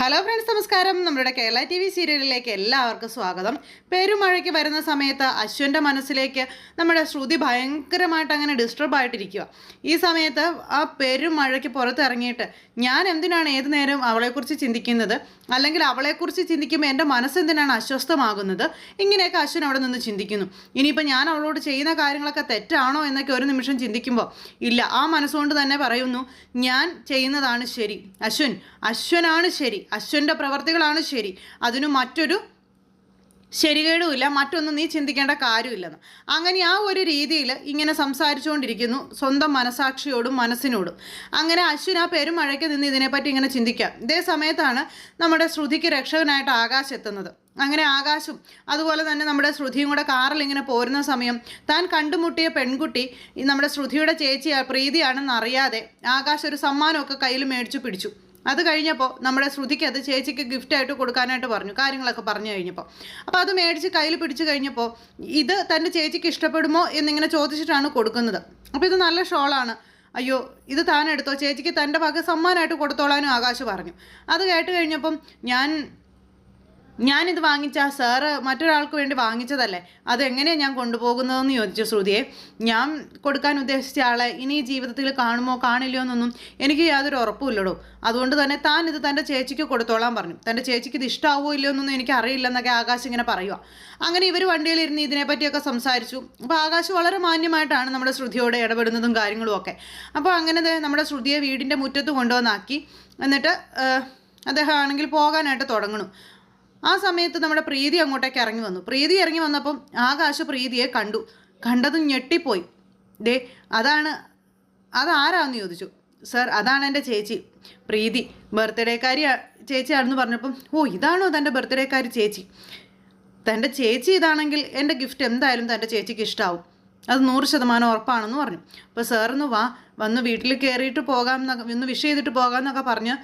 Hello friends നമസ്കാരം. നമ്മുടെ Kerala T V സീരിയലിലേക്ക് എല്ലാവർക്കും സ്വാഗതം. പെരുമഴയ്ക്ക് വരുന്ന സമയത്ത് അശ്വന്റെ മനസ്സിലേക്ക് നമ്മുടെ ശ്രുതി ഭയങ്കരമായിട്ട് അങ്ങനെ ഡിസ്റ്റർബ് ആയിട്ടിരിക്കുക ഈ സമയത്ത് ആ പെരുമഴയ്ക്ക് പുറത്തിറങ്ങിയിട്ട് ഞാൻ എന്തിനാണ് ഏത് നേരം അവളെക്കുറിച്ച് ചിന്തിക്കുന്നത്? അല്ലെങ്കിൽ അവളെക്കുറിച്ച് ചിന്തിക്കുമ്പോൾ എന്റെ മനസ്സെന്തിനാണ് അസ്വസ്ഥമാകുന്നത്? ഇങ്ങനെയൊക്കെ അശ്വൻ അവിടെ നിന്ന് ചിന്തിക്കുന്നു. ഇനിയിപ്പോൾ ഞാൻ അവളോട് ചെയ്യുന്ന കാര്യങ്ങളൊക്കെ തെറ്റാണോ എന്നൊക്കെ ഒരു നിമിഷം ചിന്തിക്കുമ്പോൾ ഇല്ല ആ മനസ്സുകൊണ്ട് തന്നെ പറയുന്നു ഞാൻ ചെയ്യുന്നതാണ് ശരി. അശ്വൻ അശ്വനാണ് ശരി. അശ്വന്റെ പ്രവർത്തികളാണ് ശരി. അതിനു മറ്റൊരു ശരികേടുമില്ല മറ്റൊന്നും നീ ചിന്തിക്കേണ്ട കാര്യമില്ലെന്ന്. അങ്ങനെ ആ ഒരു രീതിയിൽ ഇങ്ങനെ സംസാരിച്ചുകൊണ്ടിരിക്കുന്നു സ്വന്തം മനസാക്ഷിയോടും മനസ്സിനോടും. അങ്ങനെ അശ്വിൻ ആ പെരുമഴയ്ക്ക് നിന്ന് ഇതിനെപ്പറ്റി ഇങ്ങനെ ചിന്തിക്കാം. ഇതേ സമയത്താണ് നമ്മുടെ ശ്രുതിക്ക് രക്ഷകനായിട്ട് ആകാശ് എത്തുന്നത്. അങ്ങനെ ആകാശും അതുപോലെ തന്നെ നമ്മുടെ ശ്രുതിയും കൂടെ കാറിൽ ഇങ്ങനെ പോരുന്ന സമയം താൻ കണ്ടുമുട്ടിയ പെൺകുട്ടി നമ്മുടെ ശ്രുതിയുടെ ചേച്ചി പ്രീതിയാണെന്ന് അറിയാതെ ആകാശ് ഒരു സമ്മാനമൊക്കെ കയ്യിൽ മേടിച്ചു പിടിച്ചു. അത് കഴിഞ്ഞപ്പോൾ നമ്മുടെ ശ്രുതിക്ക് അത് ചേച്ചിക്ക് ഗിഫ്റ്റായിട്ട് കൊടുക്കാനായിട്ട് പറഞ്ഞു കാര്യങ്ങളൊക്കെ പറഞ്ഞു കഴിഞ്ഞപ്പോൾ അപ്പോൾ അത് മേടിച്ച് കയ്യിൽ പിടിച്ചു കഴിഞ്ഞപ്പോൾ ഇത് തന്റെ ചേച്ചിക്ക് ഇഷ്ടപ്പെടുമോ എന്നിങ്ങനെ ചോദിച്ചിട്ടാണ് കൊടുക്കുന്നത്. അപ്പോൾ ഇത് നല്ല ഷോളാണ്. അയ്യോ ഇത് താൻ എടുത്തോ ചേച്ചിക്ക് തന്റെ വക സമ്മാനമായിട്ട് കൊടുത്തോളാനും ആകാശ് പറഞ്ഞു. അത് കേട്ട് കഴിഞ്ഞപ്പം ഞാൻ ഞാനിത് വാങ്ങിച്ച സാറ് മറ്റൊരാൾക്ക് വേണ്ടി വാങ്ങിച്ചതല്ലേ? അതെങ്ങനെയാണ് ഞാൻ കൊണ്ടുപോകുന്നതെന്ന് ചോദിച്ചു ശ്രുതിയെ. ഞാൻ കൊടുക്കാൻ ഉദ്ദേശിച്ച ആളെ ഇനി ജീവിതത്തിൽ കാണുമോ കാണില്ലയോ എന്നൊന്നും എനിക്ക് യാതൊരു ഉറപ്പുമില്ലടോ. അതുകൊണ്ട് തന്നെ താൻ ഇത് തന്റെ ചേച്ചിക്ക് കൊടുത്തോളാൻ പറഞ്ഞു. തന്റെ ചേച്ചിക്ക് ഇത് ഇഷ്ടമാവോ ഇല്ലയോ എന്നൊന്നും എനിക്ക് അറിയില്ലെന്നൊക്കെ ആകാശ് ഇങ്ങനെ പറയുക അങ്ങനെ ഇവർ വണ്ടിയിലിരുന്ന് ഇതിനെപ്പറ്റിയൊക്കെ സംസാരിച്ചു. അപ്പോൾ ആകാശ് വളരെ മാന്യമായിട്ടാണ് നമ്മുടെ ശ്രുതിയോട് ഇടപെടുന്നതും കാര്യങ്ങളും ഒക്കെ. അപ്പോൾ അങ്ങനെ നമ്മുടെ ശ്രുതിയെ വീടിന്റെ മുറ്റത്ത് കൊണ്ടുവന്നാക്കി. എന്നിട്ട് അദ്ദേഹം ആണെങ്കിൽ പോകാനായിട്ട് തുടങ്ങണം ആ സമയത്ത് നമ്മുടെ പ്രീതി അങ്ങോട്ടേക്ക് ഇറങ്ങി വന്നു. പ്രീതി ഇറങ്ങി വന്നപ്പം ആകാശ പ്രീതിയെ കണ്ടു. കണ്ടതും ഞെട്ടിപ്പോയി. ദേ അതാണ് അതാരാന്ന് ചോദിച്ചു. സർ അതാണ് എന്റെ ചേച്ചി. പ്രീതി ബർത്ത്ഡേക്കാരി ചേച്ചിയാണെന്ന് പറഞ്ഞപ്പം ഓ ഇതാണോ തന്റെ ബർത്ത്ഡേക്കാരി ചേച്ചി? തന്റെ ചേച്ചി ഇതാണെങ്കിൽ എന്റെ ഗിഫ്റ്റ് എന്തായാലും തന്റെ ചേച്ചിക്ക് ഇഷ്ടമാവും അത് നൂറ് ശതമാനം ഉറപ്പാണെന്ന് പറഞ്ഞു. അപ്പോൾ സാറിന്ന് വാ വന്ന് വീട്ടിൽ കയറിയിട്ട് പോകാം എന്നൊക്കെ ഒന്ന് വിഷ് ചെയ്തിട്ട് പോകാം എന്നൊക്കെ പറഞ്ഞ്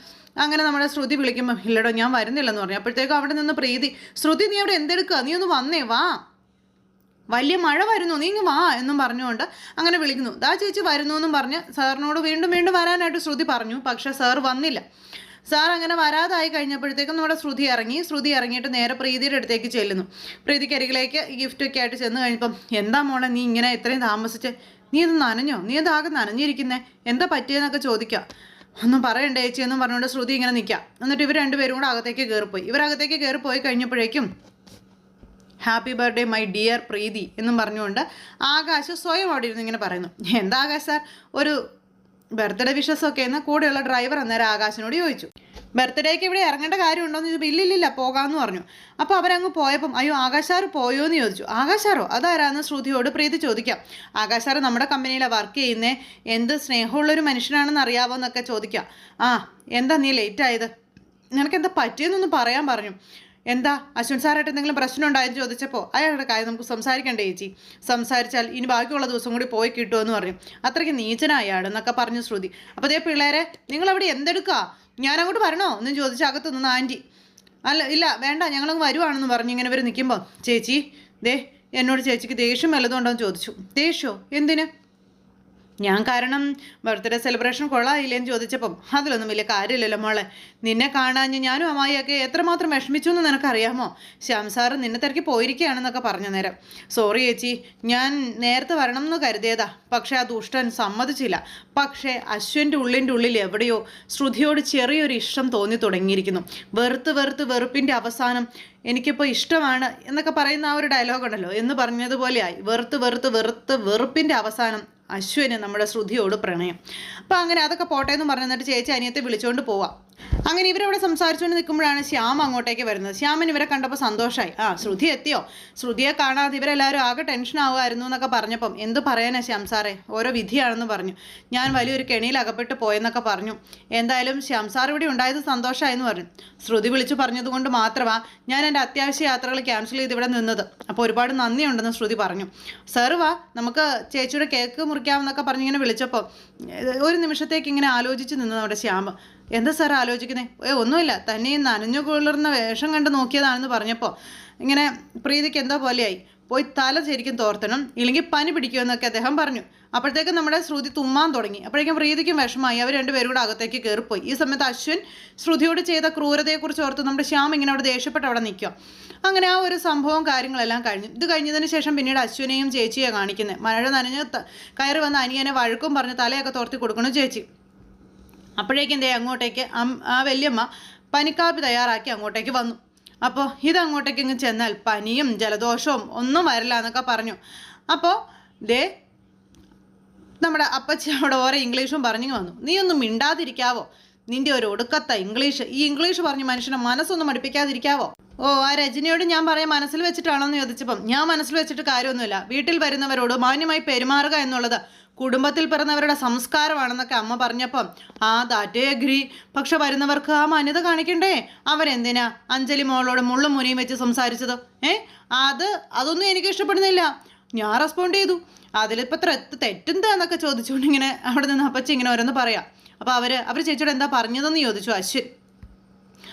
അങ്ങനെ നമ്മുടെ ശ്രുതി വിളിക്കുമ്പോൾ ഇല്ലടോ ഞാൻ വരുന്നില്ലെന്ന് പറഞ്ഞു. അപ്പോഴത്തേക്കും അവിടെ നിന്ന് പ്രീതി ശ്രുതി നീ അവിടെ എന്തെടുക്കുക നീ ഒന്ന് വന്നേ വാ. വലിയ മഴ വരുന്നു നീ ഇങ്ങ് വാ എന്നും പറഞ്ഞുകൊണ്ട് അങ്ങനെ വിളിക്കുന്നു. ദാ ചേച്ചി വരുന്നു എന്നും പറഞ്ഞ് സാറിനോട് വീണ്ടും വീണ്ടും വരാനായിട്ട് ശ്രുതി പറഞ്ഞു. പക്ഷേ സാർ വന്നില്ല. സാർ അങ്ങനെ വരാതായി കഴിഞ്ഞപ്പോഴത്തേക്കും നമ്മുടെ ശ്രുതി ഇറങ്ങി. ശ്രുതി ഇറങ്ങിയിട്ട് നേരെ പ്രീതിയുടെ അടുത്തേക്ക് ചെല്ലുന്നു. പ്രീതിക്ക് അരികിലേക്ക് ഗിഫ്റ്റ് ഒക്കെ ആയിട്ട് ചെന്ന് കഴിഞ്ഞപ്പം എന്താ മോളെ നീ ഇങ്ങനെ ഇത്രയും താമസിച്ച്? നീ ഇത് നനഞ്ഞോ? നീ ഇതാകെ നനഞ്ഞിരിക്കുന്നേ? എന്താ പറ്റിയെന്നൊക്കെ ചോദിക്കാം. ഒന്നും പറയണ്ട ചേച്ചി എന്നും പറഞ്ഞുകൊണ്ട് ശ്രുതി ഇങ്ങനെ നിൽക്കാം എന്നിട്ട് ഇവർ രണ്ടുപേരും കൂടെ അകത്തേക്ക് കയറിപ്പോയി ഇവരകത്തേക്ക് കയറിപ്പോയി കഴിഞ്ഞപ്പോഴേക്കും happy birthday my dear Preethi എന്നും പറഞ്ഞുകൊണ്ട് ആകാശ് സ്വയം അവിടെ ഇരുന്ന് ഇങ്ങനെ പറയുന്നു. എന്താ ആകാശ് സാർ? ഒരു ബർത്ത്ഡേ വിഷസ് ഒക്കെ എന്ന് കൂടെയുള്ള ഡ്രൈവർ അന്നേരം ആകാശിനോട് ചോദിച്ചു. ബർത്ത്ഡേക്ക് ഇവിടെ ഇറങ്ങേണ്ട കാര്യമുണ്ടോ എന്ന് ചോദിച്ചപ്പോൾ ഇല്ലില്ല പോകാമെന്ന് പറഞ്ഞു. അപ്പോൾ അവരങ്ങ് പോയപ്പം അയ്യോ ആകാശാറ് പോയോ എന്ന് ചോദിച്ചു. ആകാശാറോ? അതാരാന്ന് ശ്രുതിയോട് പ്രീതി ചോദിക്കാം. ആകാശാറ് നമ്മുടെ കമ്പനിയിലാണ് വർക്ക് ചെയ്യുന്നേ. എന്ത് സ്നേഹമുള്ളൊരു മനുഷ്യനാണെന്ന് അറിയാവോ എന്നൊക്കെ ചോദിക്കാം. ആ എന്താ നീ ലേറ്റ് ആയത്? നിനക്ക് എന്താ പറ്റിയെന്നൊന്ന് പറയാൻ പറഞ്ഞു. എന്താ? അശ്വിൻ സാറായിട്ട് എന്തെങ്കിലും പ്രശ്നം ഉണ്ടായെന്ന് ചോദിച്ചപ്പോൾ അയാളുടെ കാര്യം നമുക്ക് സംസാരിക്കണ്ടേ ചേച്ചി? സംസാരിച്ചാൽ ഇനി ബാക്കിയുള്ള ദിവസം കൂടി പോയി കിട്ടുമെന്ന് പറഞ്ഞു അത്രയ്ക്ക് നീചനായ ആളെന്നൊക്കെ പറഞ്ഞു ശ്രുതി. അപ്പോൾ അതേ പിള്ളേരെ നിങ്ങൾ അവിടെ എന്തെടുക്കുക ഞാൻ അങ്ങോട്ട് വരണോ? എന്നും ചോദിച്ചാൽ അകത്ത് നിന്ന് ആന്റി. അല്ല ഇല്ല വേണ്ട ഞങ്ങളങ്ങ് വരുവാണെന്ന് പറഞ്ഞു ഇങ്ങനെ ഇവർ നിൽക്കുമ്പോൾ ചേച്ചി ദേ എന്നോട് ചേച്ചിക്ക് ദേഷ്യം എന്ന് ചോദിച്ചു. ദേഷ്യമോ എന്തിന്? ഞാൻ കാരണം ബർത്ത്ഡേ സെലിബ്രേഷൻ കൊള്ളായില്ലേന്ന് ചോദിച്ചപ്പം അതിലൊന്നും വലിയ കാര്യമില്ലല്ലോ മോളെ. നിന്നെ കാണാഞ്ഞ് ഞാനും അമ്മായിയൊക്കെ എത്രമാത്രം വിഷമിച്ചു എന്ന് നിനക്കറിയാമോ? ശ്യാം സാറ് നിന്നെ തിരക്കി പോയിരിക്കുകയാണെന്നൊക്കെ പറഞ്ഞ നേരം. സോറി ചേച്ചി ഞാൻ നേരത്തെ വരണം എന്ന് കരുതിയതാ. പക്ഷേ ആ ദുഷ്ടൻ സമ്മതിച്ചില്ല. പക്ഷേ അശ്വന്റെ ഉള്ളിന്റെ ഉള്ളിൽ എവിടെയോ ശ്രുതിയോട് ചെറിയൊരു ഇഷ്ടം തോന്നി തുടങ്ങിയിരിക്കുന്നു. വെറുത്ത് വെറുത്ത് വെറുപ്പിന്റെ അവസാനം എനിക്കിപ്പോൾ ഇഷ്ടമാണ് എന്നൊക്കെ പറയുന്ന ആ ഒരു ഡയലോഗ് ഉണ്ടല്ലോ. എന്ന് പറഞ്ഞതുപോലെയായി. വെറുത്ത് വെറുത്ത് വെറുത്ത് വെറുപ്പിന്റെ അവസാനം അശ്വിന് നമ്മുടെ ശ്രുതിയോട് പ്രണയം. അപ്പോൾ അങ്ങനെ അതൊക്കെ പോട്ടെ എന്ന് പറഞ്ഞു എന്നിട്ട് ചേച്ചി അനിയത്തെ വിളിച്ചുകൊണ്ട് പോവാം. അങ്ങനെ ഇവരവിടെ സംസാരിച്ചുകൊണ്ട് നിൽക്കുമ്പോഴാണ് ശ്യാം അങ്ങോട്ടേക്ക് വരുന്നത്. ശ്യാമൻ ഇവരെ കണ്ടപ്പോൾ സന്തോഷമായി ആ ശ്രുതി എത്തിയോ? ശ്രുതിയെ കാണാതെ ഇവരെല്ലാവരും ആകെ ടെൻഷൻ ആവുമായിരുന്നു എന്നൊക്കെ പറഞ്ഞപ്പം എന്ത് പറയാനാ ശ്യാം സാറേ? ഓരോ വിധിയാണെന്ന് പറഞ്ഞു. ഞാൻ വലിയൊരു കെണിയിൽ അകപ്പെട്ട് പോയെന്നൊക്കെ പറഞ്ഞു. എന്തായാലും ശ്യാം സാർ ഇവിടെ ഉണ്ടായത് സന്തോഷമായെന്ന് പറഞ്ഞു. ശ്രുതി വിളിച്ചു പറഞ്ഞതുകൊണ്ട് മാത്രമാ ഞാൻ എന്റെ അത്യാവശ്യ യാത്രകൾ ക്യാൻസൽ ചെയ്ത് ഇവിടെ നിന്നത്. അപ്പോൾ ഒരുപാട് നന്ദിയുണ്ടെന്ന് ശ്രുതി പറഞ്ഞു. സാറ് വാ നമുക്ക് ചേച്ചിയുടെ കേക്ക് മുറിക്കാമെന്നൊക്കെ പറഞ്ഞിങ്ങനെ വിളിച്ചപ്പോൾ ഒരു നിമിഷത്തേക്ക് ഇങ്ങനെ ആലോചിച്ച് നിന്നു നമ്മുടെ ശ്യാമ. എന്താ സാർ ആലോചിക്കുന്നത് ഏ ഒന്നുമില്ല. തന്നെ ഈ നനഞ്ഞു കുളിർന്ന വേഷം കണ്ട് നോക്കിയതാണെന്ന് പറഞ്ഞപ്പോൾ ഇങ്ങനെ പ്രീതിക്ക് എന്തോ പോലെയായി. പോയി തല ശരിക്കും തോർത്തണം ഇല്ലെങ്കിൽ പനി പിടിക്കുമെന്നൊക്കെ അദ്ദേഹം പറഞ്ഞു. അപ്പോഴത്തേക്കും നമ്മുടെ ശ്രുതി തുമ്മാൻ തുടങ്ങി. അപ്പോഴേക്കും പ്രീതിക്കും വിഷമായി അവർ രണ്ടുപേരും കൂടെ അകത്തേക്ക് കയറിപ്പോയി. ഈ സമയത്ത് അശ്വിൻ ശ്രുതിയോട് ചെയ്ത ക്രൂരതയെക്കുറിച്ച് ഓർത്ത് നമ്മുടെ ശ്യാം ഇങ്ങനെ അവിടെ ദേഷ്യപ്പെട്ട് അവിടെ നിൽക്കുക. അങ്ങനെ ആ ഒരു സംഭവം കാര്യങ്ങളെല്ലാം കഴിഞ്ഞു. ഇത് കഴിഞ്ഞതിന് ശേഷം പിന്നീട് അശ്വിനെയും ചേച്ചിയെ കാണിക്കുന്നത് മഴ നനഞ്ഞ് കയറി വന്ന അനിയനെ വഴക്കും പറഞ്ഞ് തലയൊക്കെ തോർത്തി കൊടുക്കണു ചേച്ചി. അപ്പോഴേക്കും ദേ അങ്ങോട്ടേക്ക് ആ വല്യമ്മ പനിക്കാപ്പി തയ്യാറാക്കി അങ്ങോട്ടേക്ക് വന്നു. അപ്പോൾ ഇതങ്ങോട്ടേക്ക് ഇങ്ങ് ചെന്നാൽ പനിയും ജലദോഷവും ഒന്നും വരില്ല എന്നൊക്കെ പറഞ്ഞു. അപ്പോൾ ദേ നമ്മുടെ അപ്പച്ചി അവിടെ ഓരോ ഇംഗ്ലീഷും പറഞ്ഞു വന്നു. നീ ഒന്നും മിണ്ടാതിരിക്കാവോ? നിന്റെ ഒരു ഒടുക്കത്ത ഇംഗ്ലീഷ്. ഈ ഇംഗ്ലീഷ് പറഞ്ഞ് മനുഷ്യനെ മനസ്സൊന്നും മടിപ്പിക്കാതിരിക്കാവോ ഓ ആ രജനിയോട് ഞാൻ പറയാം മനസ്സിൽ വെച്ചിട്ടാണോ എന്ന് ചോദിച്ചപ്പം ഞാൻ മനസ്സിൽ വെച്ചിട്ട് കാര്യമൊന്നുമില്ല. വീട്ടിൽ വരുന്നവരോട് മാന്യമായി പെരുമാറുക എന്നുള്ളത് കുടുംബത്തിൽ പിറന്നവരുടെ സംസ്കാരമാണെന്നൊക്കെ അമ്മ പറഞ്ഞപ്പം ആ ദാറ്റേ അഗ്രി. പക്ഷെ വരുന്നവർക്ക് ആ മാന്യത കാണിക്കണ്ടേ? അവരെന്തിനാ അഞ്ജലി മോളോട് മുള്ളും മുനിയും വെച്ച് സംസാരിച്ചത്? ഏ? അത് അതൊന്നും എനിക്ക് ഇഷ്ടപ്പെടുന്നില്ല. ഞാൻ റെസ്പോണ്ട് ചെയ്തു. അതിലിപ്പോൾ തെറ്റ് തെറ്റെന്താ? എന്നൊക്കെ ചോദിച്ചുകൊണ്ട് ഇങ്ങനെ അവിടെ നിന്ന് അപ്പച്ചി ഇങ്ങനെ ഓരോന്ന് പറയാം. അപ്പോൾ അവർ അവർ ചേച്ചിയോട് എന്താ പറഞ്ഞതെന്ന് ചോദിച്ചു അശ്വിൻ.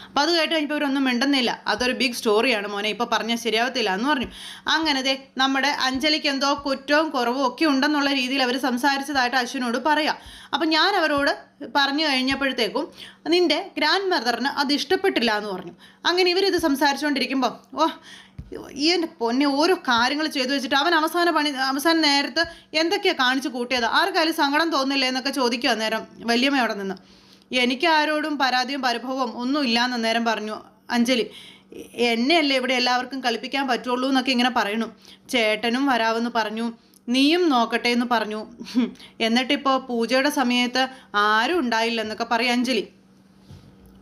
അപ്പോൾ അത് കേട്ട് കഴിഞ്ഞപ്പോൾ ഇവരൊന്നും മിണ്ടുന്നില്ല. അതൊരു ബിഗ് സ്റ്റോറിയാണ് മോനെ. ഇപ്പോൾ പറഞ്ഞാൽ ശരിയാവത്തില്ല എന്ന് പറഞ്ഞു. അങ്ങനെ ദേ നമ്മുടെ അഞ്ജലിക്ക് എന്തോ കുറ്റവും കുറവും ഒക്കെ ഉണ്ടെന്നുള്ള രീതിയിൽ അവർ സംസാരിച്ചതായിട്ട് അശ്വിനോട് പറയാം. അപ്പം ഞാൻ അവരോട് പറഞ്ഞു കഴിഞ്ഞപ്പോഴത്തേക്കും നിന്റെ ഗ്രാൻഡ് മദറിന് അത് ഇഷ്ടപ്പെട്ടില്ല എന്ന് പറഞ്ഞു. അങ്ങനെ ഇവരിത് സംസാരിച്ചുകൊണ്ടിരിക്കുമ്പോൾ ഓ ഈ എന്റെ പൊന്നെ ഓരോ കാര്യങ്ങൾ ചെയ്തു വെച്ചിട്ട് അവൻ അവസാന പണി അവസാന നേരത്ത് എന്തൊക്കെയാണ് കാണിച്ചു കൂട്ടിയത്? ആർക്കായാലും സങ്കടം തോന്നില്ലേ എന്നൊക്കെ ചോദിക്കുക അന്നേരം വല്യമ്മ അവിടെ നിന്ന്. എനിക്ക് ആരോടും പരാതിയും പരിഭവവും ഒന്നും ഇല്ലാന്ന് നേരം പറഞ്ഞു. അഞ്ജലി എന്നെയല്ലേ ഇവിടെ എല്ലാവർക്കും കളിപ്പിക്കാൻ പറ്റുള്ളൂ എന്നൊക്കെ ഇങ്ങനെ പറയണു ചേട്ടനും വരാവെന്ന് പറഞ്ഞു. നീയും നോക്കട്ടെ എന്ന് പറഞ്ഞു. എന്നിട്ടിപ്പോൾ പൂജയുടെ സമയത്ത് ആരും ഉണ്ടായില്ല എന്നൊക്കെ പറയും അഞ്ജലി.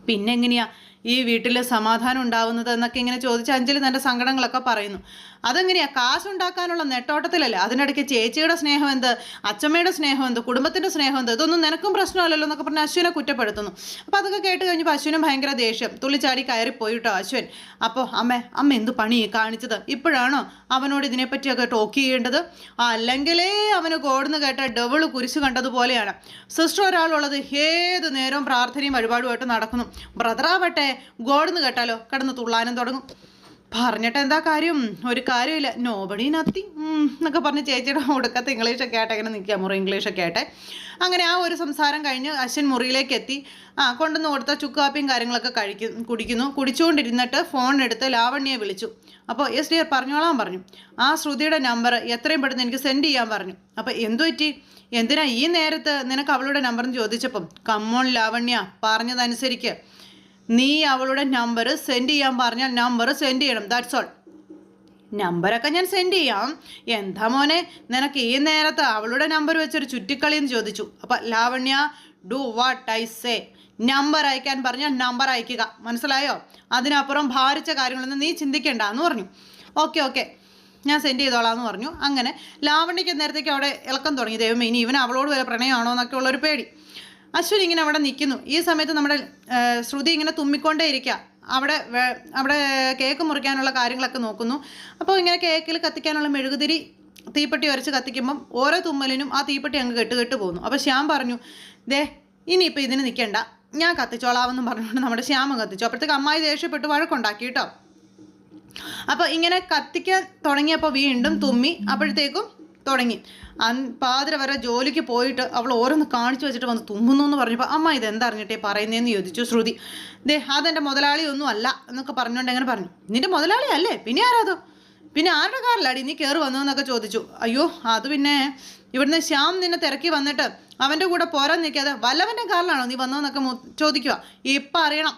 പിന്നെ എങ്ങനെയാ? ഈ വീട്ടിൽ സമാധാനം ഉണ്ടാവുന്നത് എന്നൊക്കെ ഇങ്ങനെ ചോദിച്ച് അഞ്ജലി തന്റെ സങ്കടങ്ങളൊക്കെ പറയുന്നു. അതെങ്ങനെയാ? കാശുണ്ടാക്കാനുള്ള നെട്ടോട്ടത്തിലല്ലേ? അതിനിടയ്ക്ക് ചേച്ചിയുടെ സ്നേഹം എന്ത്? അച്ഛമ്മയുടെ സ്നേഹം എന്ത്? കുടുംബത്തിന്റെ സ്നേഹം എന്ത്? ഇതൊന്നും നിനക്കും പ്രശ്നമല്ലല്ലോ എന്നൊക്കെ പറഞ്ഞ് അശ്വിനെ കുറ്റപ്പെടുത്തുന്നു. അപ്പോൾ അതൊക്കെ കേട്ട് കഴിഞ്ഞപ്പോൾ അശ്വിനും ഭയങ്കര ദേഷ്യം. തുള്ളിച്ചാടി കയറി കേട്ടോ അശ്വൻ? അപ്പോൾ അമ്മ അമ്മ എന്ത് പണി കാണിച്ചത്? ഇപ്പോഴാണോ അവനോട് ഇതിനെപ്പറ്റിയൊക്കെ ടോക്ക് ചെയ്യേണ്ടത്? അല്ലെങ്കിലേ അവന് കോടുന്ന് കേട്ട ഡബിൾ കുരിശ് കണ്ടതുപോലെയാണ്. സിസ്റ്റർ ഒരാളുള്ളത് ഏത് നേരവും പ്രാർത്ഥനയും വഴിപാടുമായിട്ട് നടക്കുന്നു. ബ്രദറാവട്ടെ ഗോഡെന്ന് കേട്ടാലോ? കിടന്ന് തുള്ളാനും തുടങ്ങും. പറഞ്ഞിട്ട് എന്താ കാര്യം? ഒരു കാര്യമില്ല. നോബഡി നത്തി എന്നൊക്കെ പറഞ്ഞ് ചേച്ചിയുടെ ഒടുക്കത്തെ ഇംഗ്ലീഷൊക്കെ ആയിട്ട് അങ്ങനെ നിൽക്കുക. മുറി ഇംഗ്ലീഷൊക്കെ ആയിട്ട്. അങ്ങനെ ആ ഒരു സംസാരം കഴിഞ്ഞ് അശ്വൻ മുറിയിലേക്ക് എത്തി. ആ കൊണ്ടുവന്ന് കൊടുത്ത ചുക്കാപ്പിയും കാര്യങ്ങളൊക്കെ കഴിക്കും കുടിക്കുന്നു. കുടിച്ചുകൊണ്ടിരുന്നിട്ട് ഫോൺ എടുത്ത് ലാവണ്യെ വിളിച്ചു. അപ്പോൾ എസ് ഡിയർ പറഞ്ഞോളാൻ പറഞ്ഞു. ആ ശ്രുതിയുടെ നമ്പർ എത്രയും പെട്ടെന്ന് എനിക്ക് സെൻഡ് ചെയ്യാൻ പറഞ്ഞു. അപ്പോൾ എന്തു പറ്റി? എന്തിനാ ഈ നേരത്ത് നിനക്ക് അവളുടെ നമ്പർ ചോദിച്ചപ്പം? കമ്മോൺ ലാവണ്യ പറഞ്ഞതനുസരിക്ക്. നീ അവളുടെ നമ്പർ സെൻഡ് ചെയ്യാൻ പറഞ്ഞാൽ നമ്പർ സെൻഡ് ചെയ്യണം. ദാറ്റ്സ് ഓൾ നമ്പറൊക്കെ ഞാൻ സെൻഡ് ചെയ്യാം. എന്താ മോനെ? നിനക്ക് ഈ നേരത്ത് അവളുടെ നമ്പർ വെച്ചൊരു ചുറ്റിക്കളി എന്ന് ചോദിച്ചു. അപ്പം Lavanya do what I say number അയക്കാൻ പറഞ്ഞാൽ നമ്പർ അയക്കുക. മനസ്സിലായോ? അതിനപ്പുറം ഭാരിച്ച കാര്യങ്ങളൊന്നും നീ ചിന്തിക്കേണ്ട എന്ന് പറഞ്ഞു. ഓക്കെ ഓക്കെ ഞാൻ സെൻഡ് ചെയ്തോളാം എന്ന് പറഞ്ഞു. അങ്ങനെ ലാവണ്യക്ക് നേരത്തേക്ക് അവിടെ ഇളക്കം തുടങ്ങി. ദൈവം ഇനി ഇവൻ അവളോട് വരെ പ്രണയമാണോ എന്നൊക്കെ ഉള്ളൊരു പേടി. അശ്വിൻ ഇങ്ങനെ അവിടെ നിൽക്കുന്നു. ഈ സമയത്ത് നമ്മുടെ ശ്രുതി ഇങ്ങനെ തുമ്മിക്കൊണ്ടേ ഇരിക്കുക. അവിടെ അവിടെ കേക്ക് മുറിക്കാനുള്ള കാര്യങ്ങളൊക്കെ നോക്കുന്നു. അപ്പോൾ ഇങ്ങനെ കേക്കിൽ കത്തിക്കാനുള്ള മെഴുകുതിരി തീപ്പെട്ടി ഉരച്ച് കത്തിക്കുമ്പം ഓരോ തുമ്മലിനും ആ തീപ്പെട്ടി അങ്ങ് കെട്ട് കെട്ട് പോകുന്നു. അപ്പോൾ ശ്യാം പറഞ്ഞു ദേ ഇനിയിപ്പോൾ ഇതിന് നിൽക്കണ്ട. ഞാൻ കത്തിച്ചോളാമെന്നും പറഞ്ഞുകൊണ്ട് നമ്മുടെ ശ്യാമ കത്തിച്ചു. അപ്പോഴത്തേക്ക് അമ്മായി ദേഷ്യപ്പെട്ട് വഴക്കുണ്ടാക്കി കേട്ടോ. അപ്പോൾ ഇങ്ങനെ കത്തിക്കാൻ തുടങ്ങിയപ്പോൾ വീണ്ടും തുമ്മി അപ്പോഴത്തേക്കും തുടങ്ങി. പാതിര വരെ ജോലിക്ക് പോയിട്ട് അവൾ ഓരോന്ന് കാണിച്ചു വെച്ചിട്ട് വന്ന് തുമ്മുന്നു എന്ന് പറഞ്ഞപ്പോൾ അമ്മ ഇത് എന്തറിഞ്ഞിട്ടേ പറയുന്നതെന്ന് ചോദിച്ചു ശ്രുതി. ദേ അതെന്റെ മുതലാളി ഒന്നും അല്ല എന്നൊക്കെ പറഞ്ഞുകൊണ്ട് എങ്ങനെ പറഞ്ഞു. നിന്റെ മുതലാളി അല്ലേ പിന്നെ ആരാതോ പിന്നെ ആരുടെ കാറിലാടി നീ കയറി വന്നു എന്നൊക്കെ ചോദിച്ചു. അയ്യോ അത് പിന്നെ ഇവിടുന്ന് ശ്യാം നിന്നെ തിരക്കി വന്നിട്ട് അവന്റെ കൂടെ പോരാൻ നിൽക്കാതെ വല്ലവന്റെ കാറിലാണോ നീ വന്നതെന്നൊക്കെ ചോദിക്കുക ഇപ്പം അറിയണം.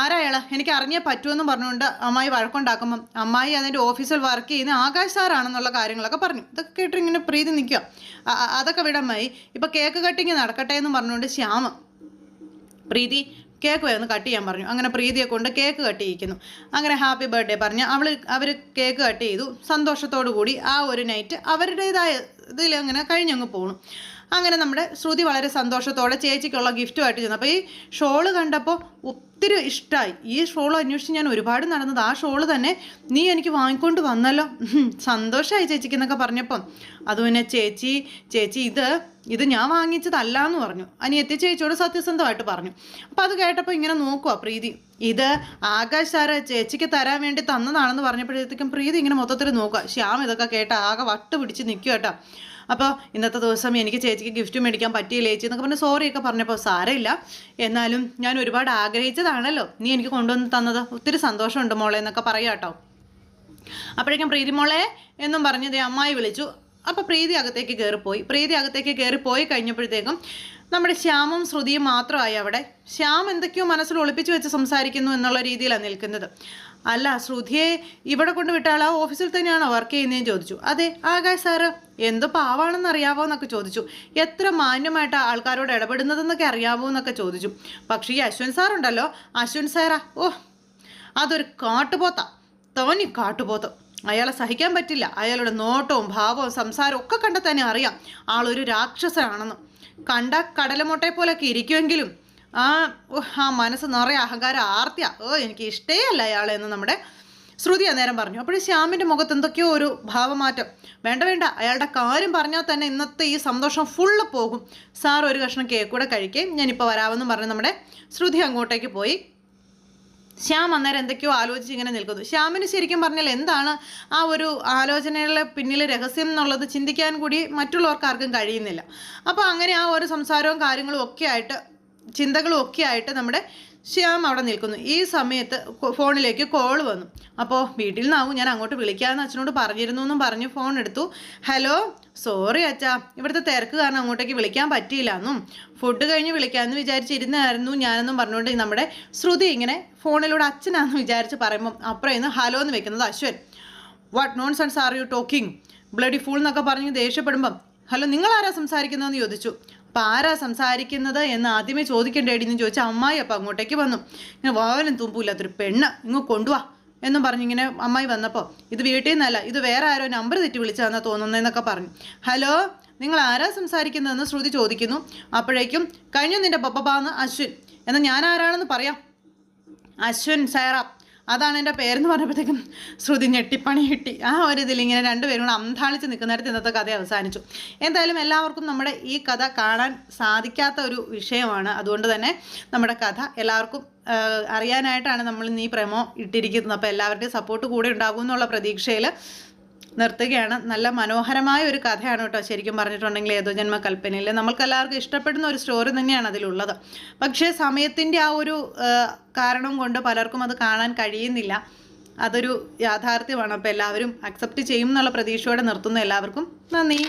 ആരാ അയാൾ? എനിക്ക് അറിഞ്ഞേ പറ്റുമെന്നും പറഞ്ഞുകൊണ്ട് അമ്മായി വഴക്കുണ്ടാക്കുമ്പം അമ്മായി അതിന്റെ ഓഫീസിൽ വർക്ക് ചെയ്യുന്ന ആകാശ് സാറാണെന്നുള്ള കാര്യങ്ങളൊക്കെ പറഞ്ഞു. ഇതൊക്കെ കേട്ട് ഇങ്ങനെ പ്രീതി നിൽക്കുക അതൊക്കെ വിടമ്മായി ഇപ്പം കേക്ക് കട്ടിങ് നടക്കട്ടെ എന്ന് പറഞ്ഞുകൊണ്ട് ശ്യാമ പ്രീതി കേക്ക് വേന്ന് കട്ട് ചെയ്യാൻ പറഞ്ഞു. അങ്ങനെ പ്രീതിയെ കൊണ്ട് കേക്ക് കട്ട് ചെയ്യിക്കുന്നു. അങ്ങനെ ഹാപ്പി ബർത്ത്ഡേ പറഞ്ഞു അവൾ അവർ കേക്ക് കട്ട് ചെയ്തു. സന്തോഷത്തോടു കൂടി ആ ഒരു നൈറ്റ് അവരുടേതായ ഇതിൽ അങ്ങനെ കഴിഞ്ഞങ്ങ് പോകണം അങ്ങനെ നമ്മുടെ ശ്രുതി വളരെ സന്തോഷത്തോടെ ചേച്ചിക്കുള്ള ഗിഫ്റ്റുമായിട്ട് ചെന്നു. അപ്പോൾ ഈ ഷോൾ കണ്ടപ്പോൾ ഒത്തിരി ഇഷ്ടമായി ഈ ഷോൾ അന്വേഷിച്ച് ഞാൻ ഒരുപാട് നടന്നത്. ആ ഷോൾ തന്നെ നീ എനിക്ക് വാങ്ങിക്കൊണ്ട് വന്നല്ലോ. സന്തോഷമായി ചേച്ചിക്ക് എന്നൊക്കെ പറഞ്ഞപ്പം. അത് പിന്നെ ചേച്ചി ചേച്ചി ഇത് ഇത് ഞാൻ വാങ്ങിച്ചതല്ല എന്ന് പറഞ്ഞു. അനിയത്തി ചേച്ചിയോട് സത്യസന്ധമായിട്ട് പറഞ്ഞു. അപ്പോൾ അത് കേട്ടപ്പോൾ ഇങ്ങനെ നോക്കുക പ്രീതി. ഇത് ആകാശ് സാറ് ചേച്ചിക്ക് തരാൻ വേണ്ടി തന്നതാണെന്ന് പറഞ്ഞപ്പോഴത്തേക്കും പ്രീതി ഇങ്ങനെ മൊത്തത്തിൽ നോക്കുക ശ്യാം ഇതൊക്കെ കേട്ട ആകെ വട്ട് പിടിച്ച് നിൽക്കുക കേട്ടോ. അപ്പോൾ ഇന്നത്തെ ദിവസം എനിക്ക് ചേച്ചിക്ക് ഗിഫ്റ്റ് മേടിക്കാൻ പറ്റിയില്ല ചേച്ചി എന്നൊക്കെ പറഞ്ഞ് സോറിയൊക്കെ പറഞ്ഞപ്പോൾ സാരമില്ല. എന്നാലും ഞാൻ ഒരുപാട് ആഗ്രഹിച്ചതാണല്ലോ നീ എനിക്ക് കൊണ്ടുവന്ന് തന്നത്. ഒത്തിരി സന്തോഷമുണ്ട് മോളെ എന്നൊക്കെ പറയാം കേട്ടോ. അപ്പോഴേക്കും പ്രീതി മോളെ എന്നും പറഞ്ഞ് ദേ അമ്മായി വിളിച്ചു. അപ്പോൾ പ്രീതി അകത്തേക്ക് കയറിപ്പോയി പ്രീതി അകത്തേക്ക് കയറിപ്പോയി കഴിഞ്ഞപ്പോഴത്തേക്കും നമ്മുടെ ശ്യാമും ശ്രുതിയും മാത്രമായി അവിടെ. ശ്യാം എന്തൊക്കെയോ മനസ്സിൽ ഒളിപ്പിച്ചു വെച്ച് സംസാരിക്കുന്നു എന്നുള്ള രീതിയിലാണ് നിൽക്കുന്നത്. അല്ല ശ്രുതിയെ ഇവിടെ കൊണ്ട് ആ ഓഫീസിൽ തന്നെയാണോ വർക്ക് ചെയ്യുന്നതെന്ന് ചോദിച്ചു. അതെ ആകാശ് സാറ് എന്ത് പാവാണെന്ന് അറിയാവോ എന്നൊക്കെ ചോദിച്ചു. എത്ര മാന്യമായിട്ട് ആൾക്കാരോട് ഇടപെടുന്നതെന്നൊക്കെ അറിയാവോ എന്നൊക്കെ ചോദിച്ചു. പക്ഷേ ഈ അശ്വൻ സാറുണ്ടല്ലോ. അശ്വൻ സാറാ ഓ അതൊരു കാട്ടുപോത്ത. തോന്നി കാട്ടുപോത്ത്. അയാളെ സഹിക്കാൻ പറ്റില്ല. അയാളുടെ നോട്ടവും ഭാവവും സംസാരവും ഒക്കെ കണ്ട തന്നെ അറിയാം. ആളൊരു രാക്ഷസനാണെന്ന്. കണ്ട കടലമുട്ടയെ പോലൊക്കെ ഇരിക്കുമെങ്കിലും ആ ആ മനസ്സ് നിറയെ അഹങ്കാരം ആർത്തിയ. ഓ എനിക്ക് ഇഷ്ടേ അല്ല അയാളെ എന്ന് നമ്മുടെ ശ്രുതി അന്നേരം പറഞ്ഞു. അപ്പോൾ ശ്യാമിന്റെ മുഖത്ത് എന്തൊക്കെയോ ഒരു ഭാവമാറ്റം. വേണ്ട വേണ്ട. അയാളുടെ കാര്യം പറഞ്ഞാൽ തന്നെ ഇന്നത്തെ ഈ സന്തോഷം ഫുള്ള് പോകും. സാർ ഒരു കഷ്ണം കേക്ക് കൂടെ കഴിക്കുകയും ഞാനിപ്പോൾ വരാമെന്ന് പറഞ്ഞ് നമ്മുടെ ശ്രുതി അങ്ങോട്ടേക്ക് പോയി. ശ്യാം അന്നേരം എന്തൊക്കെയോ ആലോചിച്ച് ഇങ്ങനെ നിൽക്കുന്നു. ശ്യാമിന് ശരിക്കും പറഞ്ഞാൽ എന്താണ് ആ ഒരു ആലോചനയുടെ പിന്നിൽ രഹസ്യം എന്നുള്ളത് ചിന്തിക്കാൻ കൂടി മറ്റുള്ളവർക്ക് ആർക്കും കഴിയുന്നില്ല. അപ്പോൾ അങ്ങനെ ആ ഒരു സംസാരവും കാര്യങ്ങളും ഒക്കെ ആയിട്ട് ചിന്തകളും ഒക്കെ ആയിട്ട് നമ്മുടെ ശ്യാം അവിടെ നിൽക്കുന്നു. ഈ സമയത്ത് ഫോണിലേക്ക് കോൾ വന്നു. അപ്പോൾ വീട്ടിൽ നിന്നാവും ഞാൻ അങ്ങോട്ട് വിളിക്കാമെന്ന് അച്ഛനോട് പറഞ്ഞിരുന്നു എന്നും പറഞ്ഞ് ഫോൺ എടുത്തു. ഹലോ സോറി അച്ഛാ ഇവിടുത്തെ തിരക്ക് കാരണം അങ്ങോട്ടേക്ക് വിളിക്കാൻ പറ്റിയില്ല എന്നും ഫുഡ് കഴിഞ്ഞ് വിളിക്കാമെന്ന് വിചാരിച്ചിരുന്നായിരുന്നു ഞാനെന്നും പറഞ്ഞുകൊണ്ട് നമ്മുടെ ശ്രുതി ഇങ്ങനെ ഫോണിലൂടെ അച്ഛനാണെന്ന് വിചാരിച്ച് പറയുമ്പം അപ്പുറം ഇന്ന് ഹലോ എന്ന് വെക്കുന്നത് Ashwan. What nonsense are you talking bloody fool എന്നൊക്കെ പറഞ്ഞ് ദേഷ്യപ്പെടുമ്പം ഹലോ നിങ്ങൾ ആരാ സംസാരിക്കുന്നതെന്ന് ചോദിച്ചു. അപ്പം സംസാരിക്കുന്നത് എന്ന് ആദ്യമേ ചോദിക്കേണ്ടേടി എന്ന് ചോദിച്ചാൽ അമ്മായി അപ്പം അങ്ങോട്ടേക്ക് വന്നു. ഇങ്ങനെ വാവനും തുമ്പില്ലാത്തൊരു പെണ്ണ് ഇങ്ങ് കൊണ്ടുവാ എന്നും പറഞ്ഞിങ്ങനെ അമ്മായി വന്നപ്പോൾ ഇത് വീട്ടിൽ നിന്നല്ല ഇത് വേറെ ആരോ നമ്പർ തെറ്റി വിളിച്ചാന്നാ തോന്നുന്നതെന്നൊക്കെ പറഞ്ഞു. ഹലോ നിങ്ങൾ ആരാ സംസാരിക്കുന്നതെന്ന് ശ്രുതി ചോദിക്കുന്നു. അപ്പോഴേക്കും കഴിഞ്ഞു നിന്റെ പപ്പപ്പാന്ന് അശ്വിൻ. എന്നാൽ ഞാൻ ആരാണെന്ന് പറയാം. അശ്വിൻ സൈറ. അതാണ് എന്റെ പേരെന്ന് പറഞ്ഞപ്പോഴത്തേക്കും ശ്രുതി ഞെട്ടിപ്പണി കിട്ടി. ആ ഒരു ഇതിൽ ഇങ്ങനെ രണ്ടുപേരും കൂടെ അന്താളിച്ച് നിൽക്കുന്നിടത്ത് ഇന്നത്തെ കഥ അവസാനിച്ചു. എന്തായാലും എല്ലാവർക്കും നമ്മുടെ ഈ കഥ കാണാൻ സാധിക്കാത്ത ഒരു വിഷയമാണ്. അതുകൊണ്ട് തന്നെ നമ്മുടെ കഥ എല്ലാവർക്കും അറിയാനായിട്ടാണ് നമ്മൾ ഇന്ന് ഈ പ്രമോ ഇട്ടിരിക്കുന്നത്. അപ്പോൾ എല്ലാവരുടെയും സപ്പോർട്ട് കൂടെ ഉണ്ടാകും എന്നുള്ള പ്രതീക്ഷയിൽ നിർത്തുകയാണ്. നല്ല മനോഹരമായ ഒരു കഥയാണ് കേട്ടോ ശരിക്കും പറഞ്ഞിട്ടുണ്ടെങ്കിൽ ഏതോ ജന്മ കൽപ്പനയിൽ നമ്മൾക്കെല്ലാവർക്കും ഇഷ്ടപ്പെടുന്ന ഒരു സ്റ്റോറി തന്നെയാണ് അതിലുള്ളത്. പക്ഷേ സമയത്തിന്റെ ആ ഒരു കാരണം കൊണ്ട് പലർക്കും അത് കാണാൻ കഴിയുന്നില്ല. അതൊരു യാഥാർത്ഥ്യമാണ്. അപ്പോൾ എല്ലാവരും അക്സെപ്റ്റ് ചെയ്യും എന്നുള്ള പ്രതീക്ഷയോടെ നിർത്തുന്നു എല്ലാവർക്കും. നന്ദി.